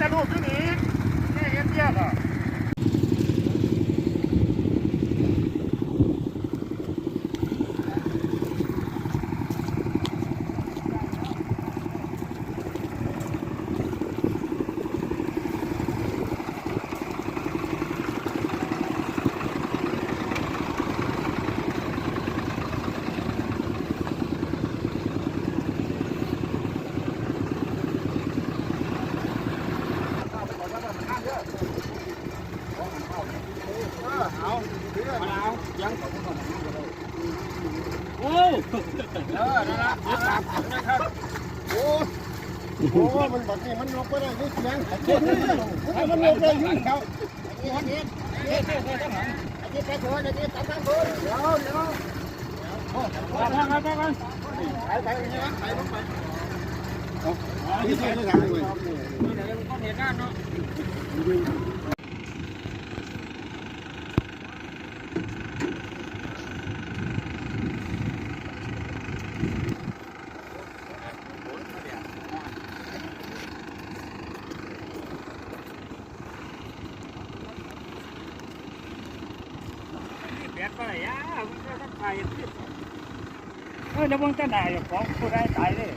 จะรูปที่นี้นี่เห็นเยอะอะ โอ้เออนั่นละนะครับโอ้โหมันแบบนี้มันลบไม่ได้ด้วยเสียงมันลบได้ยิ่งเขาอันนี้อันนี้อันนี้อันนี้ไปชนอันนี้ตัดทางบนเดี๋ยวเดี๋ยวไปไปไปไปไปไปอย่างนี้นะไปลงไปนี่ใช่ไม่ทำเลยนี่เดี๋ยวต้องเห็นหน้าเนาะ ดไปยาวิ่งไปทักเออเดี๋วมึงจะได้ของคนได้ตายเลย